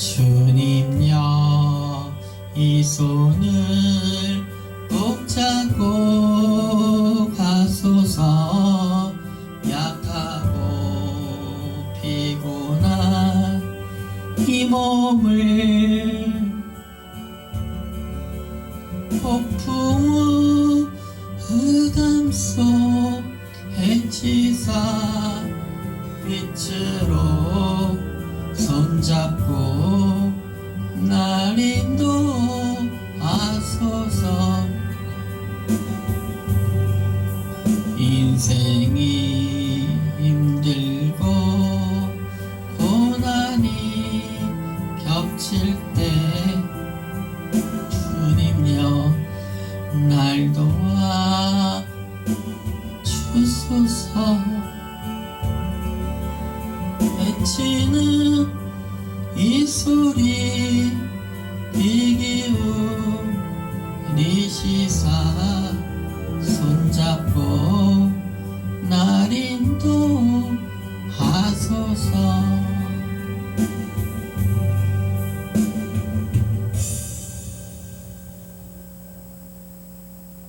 주님여 이 손을 꼭 잡고 가소서. 약하고 피곤한 이 몸을 폭풍우 흑암 속 해치사 빛으로 손잡고 날 인도하소서. 인생이 힘들고 고난이 겹칠 때 주님여 날 도와 주소서 외치는 이 소리 이 기운 이 시사 손잡고 나린도 하소서.